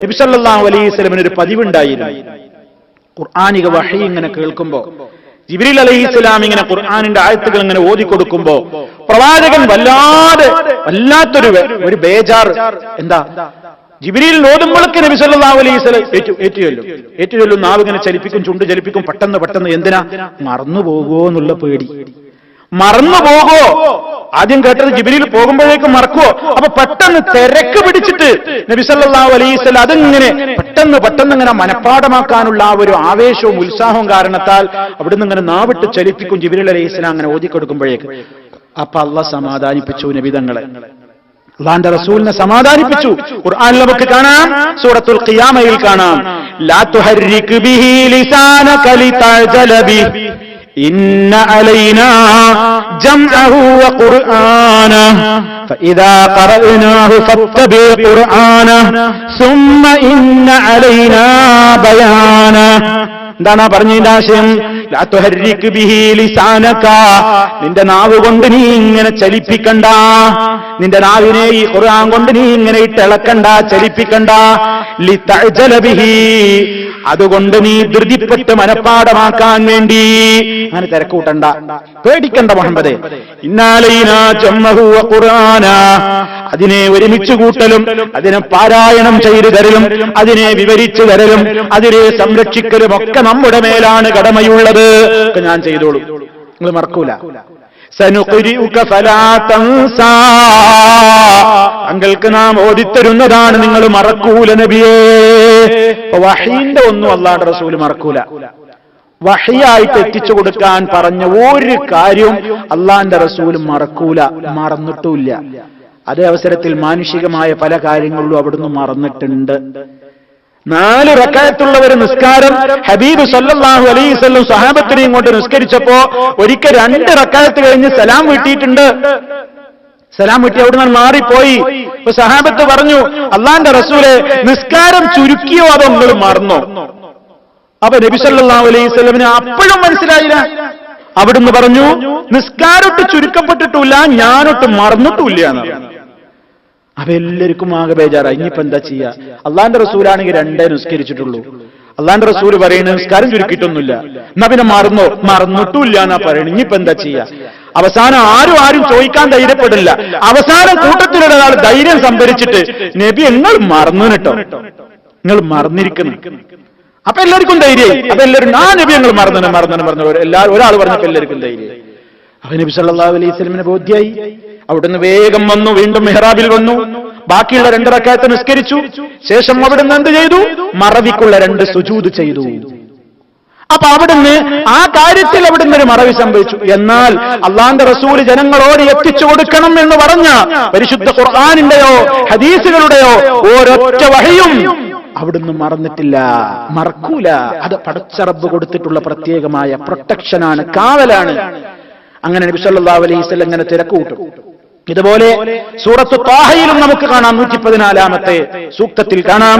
നബിസല്ലാഹു അലൈഹി സ്വലമിന് ഒരു പതിവുണ്ടായിരുന്നു. ഖുർആാനിക വഹി ഇങ്ങനെ കേൾക്കുമ്പോ ജിബിരിൽ അലൈഹി ഇസ്ലാം ഇങ്ങനെ ഖുർആാനിന്റെ ആയത്തുകൾ ഇങ്ങനെ ഓതിക്കൊടുക്കുമ്പോ പ്രവാചകൻ വല്ലാതെ വല്ലാത്തൊരു ഒരു ബേജാർ എന്താ? ജിബിരിയിൽ ഓതുമ്പോഴൊക്കെ നബി സല്ലല്ലാഹു അലൈഹി ഏറ്റു ഏറ്റുചൊല്ലും. ഏറ്റുചൊല്ലും നാവ് ഇങ്ങനെ ചലിപ്പിക്കും ചുണ്ട് ചലിപ്പിക്കും പെട്ടെന്ന് പെട്ടെന്ന് എന്തിനാ? മറന്നു പോകുമോ എന്നുള്ള പേടി. മറന്നു പോകോ ആദ്യം കേട്ടത് ജിബിലിയിൽ പോകുമ്പോഴേക്കും മറക്കുവോ? അപ്പൊ പെട്ടെന്ന് തിരക്ക് പിടിച്ചിട്ട് നബിസല്ലാ വസല്ലം അതിങ്ങനെ പെട്ടെന്ന് പെട്ടെന്ന് ഇങ്ങനെ മനഃപ്പാടമാക്കാനുള്ള ആ ഒരു ആവേശവും ഉത്സാഹവും കാരണത്താൽ അവിടുന്ന് ഇങ്ങനെ നാവിട്ട് ചലിപ്പിക്കും ജിബിലി അലൈഹി അങ്ങനെ ഓതിക്കൊടുക്കുമ്പോഴേക്ക്. അപ്പൊ അള്ള സമാധാനിപ്പിച്ചു നബിതങ്ങളെ അള്ളാന്റെ റസൂലിനെ സമാധാനിപ്പിച്ചു. ഖുർആനിൽ നമുക്ക് കാണാം സൂറത്തുൽ ഖിയാമയിൽ കാണാം. ലാ തുഹർരിക് ബിഹി ലിസാനക ലിതഅജല ബിഹി. إن علينا جمعه وقرآنه فإذا قرأناه فاتبع قرآنه ثم إن علينا بيانه എന്താണ് ആ പറഞ്ഞതിന്റെ ആശയം ലാ തുഹർരിക് ബിഹി ലിസാനക നിന്റെ നാവ് കൊണ്ട് നീ ഇങ്ങനെ ചലിപ്പിക്കണ്ട നിന്റെ നാവിനെ ഈ ഖുർആൻ കൊണ്ട് നീ ഇങ്ങനെ ഇട്ടിളക്കണ്ട ചലിപ്പിക്കണ്ട ലിതഅജല ബിഹി അതുകൊണ്ട് നീ ധൃതിപ്പെട്ട് മനഃപ്പാടമാക്കാൻ വേണ്ടി. അങ്ങനെ തിരക്കൂട്ടണ്ട. പേടിക്കണ്ട മുഹമ്മദ്. അതിനെ ഒരുമിച്ച് കൂട്ടലും അതിനെ പാരായണം ചെയ്തു തരലും അതിനെ വിവരിച്ചു തരലും അതിനെ സംരക്ഷിക്കലും ഒക്കെ നമ്മുടെ മേലാണ് കടമയുള്ളത്. ഞാൻ ചെയ്തോളൂ. നിങ്ങൾ മറക്കൂല. താങ്കൾക്ക് നാം ഓടിത്തരുന്നതാണ് നിങ്ങൾ മറക്കൂല നബിയേ. വഹീന്റെ ഒന്നും അല്ലാണ്ട് റസൂൽ മറക്കൂല. വഹിയായിട്ട് എത്തിച്ചു കൊടുക്കാൻ പറഞ്ഞ ഒരു കാര്യവും അള്ളാന്റെ റസൂൽ മറക്കൂല മറന്നിട്ടുമില്ല. അതേ അവസരത്തിൽ മാനുഷികമായ പല കാര്യങ്ങളിലും അവിടുന്ന് മറന്നിട്ടുണ്ട്. നാല് റക്കായത്തുള്ള ഒരു നിസ്കാരം ഹബീബ് സല്ലാഹു അലൈഹി വസല്ലം സഹാബത്തിനെയും കൊണ്ട് നിസ്കരിച്ചപ്പോ ഒരിക്കൽ രണ്ട് റക്കായത്ത് കഴിഞ്ഞ് സലാം വീട്ടിയിട്ടുണ്ട്. സലാം വീട്ടി അവിടെ നിന്ന് മാറിപ്പോയി. ഇപ്പൊ സഹാബത്ത് പറഞ്ഞു അള്ളാന്റെ റസൂലെ നിസ്കാരം ചുരുക്കിയോ അതോ നിങ്ങൾ മറന്നോ? അപ്പൊ നബി സല്ലല്ലാഹു അലൈഹി വസല്ലമിന് അപ്പോഴും മനസ്സിലായില്ല. അവിടുന്ന് പറഞ്ഞു നിസ്കാരൊട്ട് ചുരുക്കപ്പെട്ടിട്ടില്ല ഞാനൊട്ട് മറന്നിട്ടില്ല എന്നാണ്. അപ്പൊ എല്ലാവർക്കും ആകെ ബേജാറായി. ഇനിയിപ്പോ എന്താ ചെയ്യാ? അള്ളാന്റെ റസൂലാണെങ്കിൽ രണ്ടേ നിസ്കരിച്ചിട്ടുള്ളൂ. അള്ളാന്റെ റസൂൽ പറയുന്നത് നിസ്കാരം ചുരുക്കിയിട്ടൊന്നുമില്ല. എന്നാ പിന്നെ മറന്നോ? മറന്നിട്ടില്ല എന്നാ പറയണത് ഇനിയിപ്പോ എന്താ ചെയ്യാ? അവസാനം ആരും ആരും ചോദിക്കാൻ ധൈര്യപ്പെടില്ല. അവസാനം ഒരാൾ ധൈര്യം സംഭരിച്ചിട്ട് നബി നിങ്ങൾ മറന്നു കേട്ടോ നിങ്ങൾ മറന്നിരിക്കുന്നു. അപ്പൊ എല്ലാവർക്കും ധൈര്യം അപ്പൊ എല്ലാവരും ആ നബി ഞങ്ങൾ മറന്നു മറന്നു മറന്നു എല്ലാവരും ഒരാൾ പറഞ്ഞപ്പോ എല്ലാവർക്കും ധൈര്യം അപ്പൊ നബി സല്ലാ അലൈഹി സ്വലമിനെ ബോധ്യായി. അവിടുന്ന് വേഗം വന്നു വീണ്ടും മെഹ്റാബിൽ വന്നു. ബാക്കിയുള്ള രണ്ട് റക്കായത്ത് നിസ്കരിച്ചു. ശേഷം അവിടുന്ന് എന്ത് ചെയ്തു? മറവിക്കുള്ള രണ്ട് സുജൂത് ചെയ്തു. അപ്പൊ അവിടുന്ന് ആ കാര്യത്തിൽ അവിടുന്ന് ഒരു മറവി സംഭവിച്ചു. എന്നാൽ അള്ളാന്റെ റസൂൽ ജനങ്ങളോട് എത്തിച്ചു കൊടുക്കണം എന്ന് പറഞ്ഞ പരിശുദ്ധ ഖുർആാനിന്റെയോ ഹദീസുകളുടെയോ ഓരൊറ്റ വഴിയും അവിടുന്ന് മറന്നിട്ടില്ല. മറക്കൂല. അത് പടച്ചറബ് കൊടുത്തിട്ടുള്ള പ്രത്യേകമായ പ്രൊട്ടക്ഷനാണ് കാവലാണ്. അങ്ങനെ നബി അലൈസ് ഇങ്ങനെ തിരക്കൂട്ടും ഇതുപോലെ സൂറത്ത് താഹയിലും നമുക്ക് കാണാം നൂറ്റി പതിനാലാമത്തെ സൂക്തത്തിൽ കാണാം.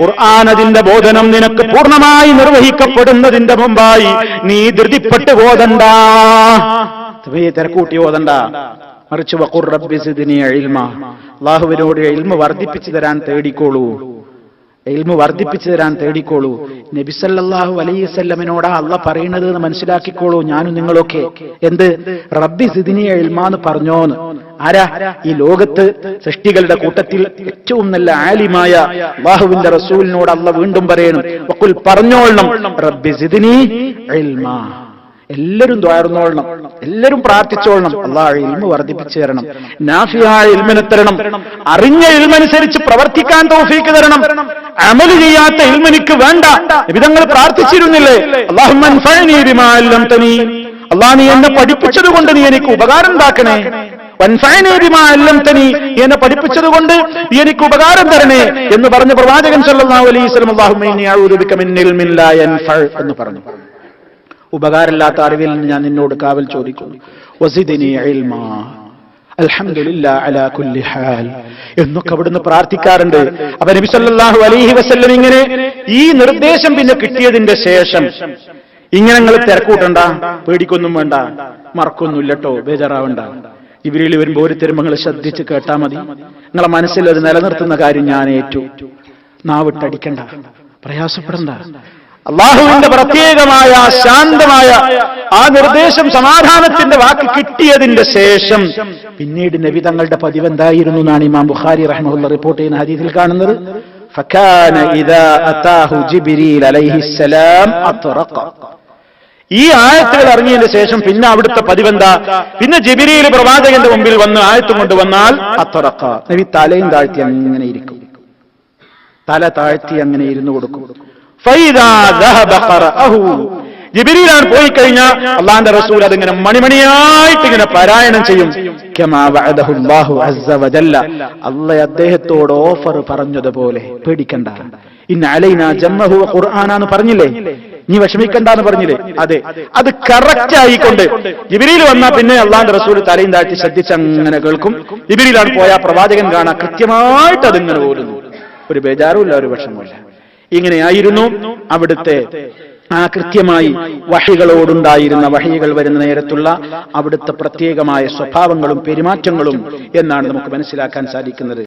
ഖുർആൻ ബോധനം നിനക്ക് പൂർണമായി നിർവഹിക്കപ്പെടുന്നതിന്റെ മുമ്പായി നീ ധൃതിപ്പെട്ട് ഓതണ്ട. തിരക്കൂട്ടി ഓതണ്ട. മറിച്ച് റബ്ബി സിദ്നി ഇൽമ. അള്ളാഹുവിനോട് ഇൽമ വർദ്ധിപ്പിച്ചു തരാൻ തേടിക്കോളൂ. ഇൽമ വർദ്ധിപ്പിച്ചു തരാൻ തേടിക്കോളൂ. നബിസല്ലാഹു അലൈസല്ലമിനോടാ അള്ള പറയുന്നത് എന്ന് മനസ്സിലാക്കിക്കോളൂ ഞാനും നിങ്ങളൊക്കെ. എന്ത്? റബ്ബി സിദിനി ഇൽമാന്ന് പറഞ്ഞോന്ന്. ആരാ? ഈ ലോകത്ത് സൃഷ്ടികളുടെ കൂട്ടത്തിൽ ഏറ്റവും നല്ല ആലിമായ ബാഹുവിന്റെ റസൂലിനോട് അള്ള വീണ്ടും പറയണം. പറഞ്ഞു പറഞ്ഞോളണം. റബ്ബി സിദിനി ഇൽമാ. എല്ലാവരും ദ്വാർന്നോളണം എല്ലാവരും പ്രാർത്ഥിച്ചോളണം. അള്ളാഹ് ഇൽമ വർദ്ധിപ്പിച്ചു തരണം. നാഫിയായ ഇൽമിനെ തരണം. അറിഞ്ഞ ഇൽമനുസരിച്ച് പ്രവർത്തിക്കാൻ തോഫീക്ക് തരണം. അമൽ ചെയ്യാത്ത ഇൽമനിക്ക് വേണ്ട. വിധങ്ങൾ പ്രാർത്ഥിച്ചിരുന്നില്ലേ? അള്ളാഹുമൻഫീ അള്ളാഹ് നീ എന്നെ പഠിപ്പിച്ചത് കൊണ്ട് നീ എനിക്ക് ഉപകാരം ഉണ്ടാക്കണേ. വൻഫൈനേരിമാല്ലം തനി എന്നെ പഠിപ്പിച്ചത് കൊണ്ട് എനിക്ക് ഉപകാരം തരണേ എന്ന് പറഞ്ഞ പ്രവാചകൻ സല്ലല്ലാഹു അലൈഹി വസല്ലം അല്ലാഹുമ്മ അഊദു ബിക മിൻ ഇൽമിൻ ലാ എന്ന് പറഞ്ഞു. ഉപകാരമില്ലാത്ത അറിവിൽ നിന്ന് ഞാൻ നിന്നോട് കാവൽ ചോദിക്കുന്നു വസിദിനി ഇൽമാ. എന്നൊക്കെ അവിടുന്ന് പ്രാർത്ഥിക്കാറുണ്ട്. അപ്പൊ നബി സല്ലല്ലാഹു അലൈഹി വസല്ലം ഇങ്ങനെ ഈ നിർദ്ദേശം പിന്നെ കിട്ടിയതിന്റെ ശേഷം ഇങ്ങനെ നിങ്ങൾ തിരക്കൂട്ടണ്ട പേടിക്കൊന്നും വേണ്ട മറക്കൊന്നുമില്ലട്ടോ ബേജാറാവണ്ട. ഇവരിൽ വരുമ്പോൾ ഒരു തിരുമ്പങ്ങൾ ശ്രദ്ധിച്ച് കേട്ടാ മതി. നിങ്ങളെ മനസ്സിൽ അത് നിലനിർത്തുന്ന കാര്യം ഞാൻ ഏറ്റു. നാവിട്ടടിക്കണ്ട. പ്രയാസപ്പെടണ്ട. അള്ളാഹുവിന്റെ പ്രത്യേകമായ ശാന്തമായ ആ നിർദ്ദേശം സമാധാനത്തിന്റെ വാക്ക് കിട്ടിയതിന്റെ ശേഷം പിന്നീട് നബി തങ്ങളുടെ പതിവ് എന്തായിരുന്നു എന്നാണ് ഇമാം ബുഖാരി റഹ്മുള്ള റിപ്പോർട്ട് ചെയ്യുന്ന ഹദീസിൽ കാണുന്നത്. ഈ ആയത്തുകൾ ഇറങ്ങിയതിന് ശേഷം പിന്നെ അവിടുത്തെ പതിവെന്താ? പിന്നെ ജിബിരിയിൽ പ്രവാചകന്റെ മുമ്പിൽ വന്ന് ആയത്തും കൊണ്ട് വന്നാൽ അത്തുറക്ക നബി തലയും താഴ്ത്തി അങ്ങനെ ഇരിക്കും. തല താഴ്ത്തി അങ്ങനെ ഇരുന്നു കൊടുക്കും. ജിബ്രീലാണ് പോയി കഴിഞ്ഞാൽ അള്ളാന്റെ റസൂൽ അതിങ്ങനെ മണിമണിയായിട്ട് ഇങ്ങനെ പാരായണം ചെയ്യും. അള്ളാഹ് അദ്ദേഹത്തോട് ഓഫർ പറഞ്ഞതുപോലെ പേടിക്കണ്ട. ഇന്ന അലൈന ജമ്മഹു ഖുർആാനാന്ന് പറഞ്ഞില്ലേ? നീ വിഷമിക്കണ്ടെന്ന് പറഞ്ഞില്ലേ? അതെ. അത് കറക്റ്റ് ആയിക്കൊണ്ട് ജിബിരിയിൽ വന്നാൽ പിന്നെ അള്ളാന്റെ റസൂൽ തലയും താഴ്ത്തി ശ്രദ്ധിച്ച് അങ്ങനെ കേൾക്കും. ജിബിരിയിലാണ് പോയാൽ പ്രവാചകൻ കാണാൻ കൃത്യമായിട്ട് അതിങ്ങനെ പോരുന്നു ഒരു ബേജാറുമില്ല ഒരു വിഷമമില്ല ഇങ്ങനെയായിരുന്നു അവിടുത്തെ ആ കൃത്യമായി വഹികളോടുണ്ടായിരുന്ന വഹികൾ വരുന്ന നേരത്തുള്ള അവിടുത്തെ പ്രത്യേകമായ സ്വഭാവങ്ങളും പെരുമാറ്റങ്ങളും എന്നാണ് നമുക്ക് മനസ്സിലാക്കാൻ സാധിക്കുന്നത്.